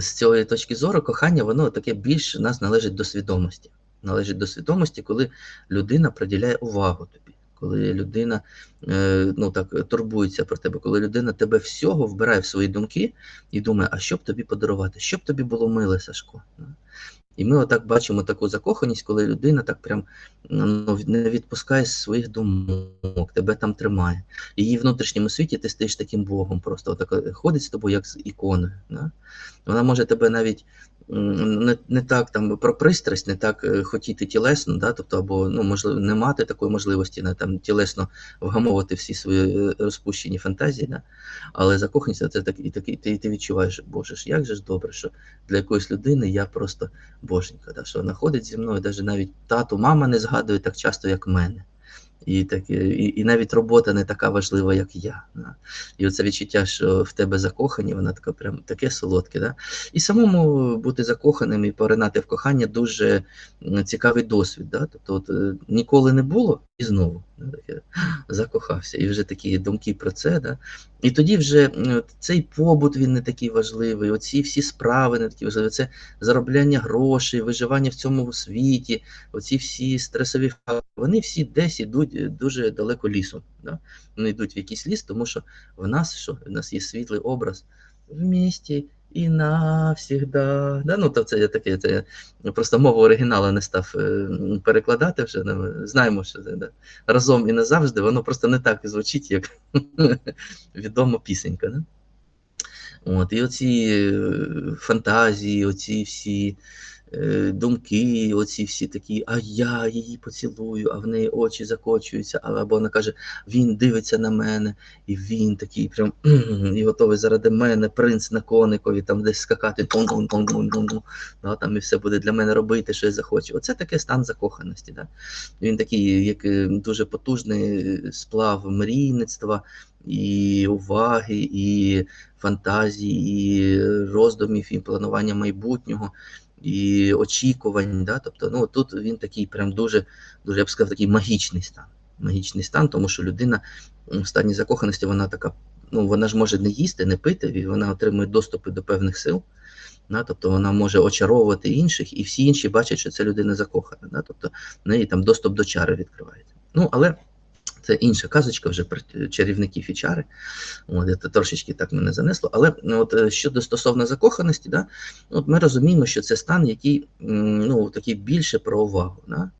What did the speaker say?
з цієї точки зору кохання, воно таке більш нас належить до свідомості. Належить до свідомості, коли людина приділяє увагу тобі, коли людина е, ну, так, турбується про тебе, коли людина тебе всього вбирає в свої думки і думає, а що б тобі подарувати, що б тобі було миле, Сашко. І ми отак бачимо таку закоханість, коли людина так прям ну, не відпускає своїх думок, тебе там тримає. І її внутрішньому світі ти стаєш таким Богом, просто отак ходить з тобою, як з іконою. Да? Вона може тебе навіть не, не так там про пристрасть, не так е, хотіти тілесно, да? тобто, або ну, можливо, не мати такої можливості не, там, тілесно вгамовувати всі свої е, розпущені фантазії. Да? Але закоханість це так, і так, і ти, ти відчуваєш, Боже ж, як же ж добре, що для якоїсь людини я просто боженька, да? що вона ходить зі мною, навіть навіть тату, мама не згадує так часто, як мене. І, так, і, і навіть робота не така важлива, як я. Да? І оце відчуття, що в тебе закохані, вона така прям таке солодке. Да? І самому бути закоханим і поринати в кохання дуже цікавий досвід. Да? Тобто от, е, ніколи не було і знову да? таке, закохався. І вже такі думки про це. Да? І тоді вже цей побут він не такий важливий, оці всі справи не такі важливі. Це заробляння грошей, виживання в цьому світі, оці всі стресові фактори, вони всі десь ідуть е, дуже далеко лісом. Да? Вони йдуть в якийсь ліс, тому що в нас що? В нас є світлий образ в місті і навсігда. Да? Ну, то це таке, це я просто мову оригіналу не став е, перекладати вже. ну, знаємо, що це да? разом і назавжди, воно просто не так звучить, як відома пісенька. Да? От, і оці е, фантазії, оці всі думки, оці всі такі, а я її поцілую, а в неї очі закочуються, або вона каже, він дивиться на мене, і він такий прям і готовий заради мене, принц на коникові, там десь скакати, тун да, там і все буде для мене робити, що я захочу. Оце таке стан закоханості. Да? Він такий, як е, дуже потужний сплав мрійництва і уваги, і фантазії, і роздумів, і планування майбутнього, і очікувань. Да? Тобто, ну тут він такий прям дуже, дуже я б сказав, такий магічний стан. Магічний стан, тому що людина в стані закоханості, вона така, ну вона ж може не їсти, не пити, і вона отримує доступи до певних сил. Да? Тобто вона може очаровувати інших, і всі інші бачать, що це людина закохана. Да? Тобто в неї там доступ до чари відкривається. Ну, але це інша казочка вже про чарівників і чари. От, це трошечки так мене занесло. Але ну, от, е, щодо стосовно закоханості, да, от ми розуміємо, що це стан, який ну, такий більше про увагу. Да?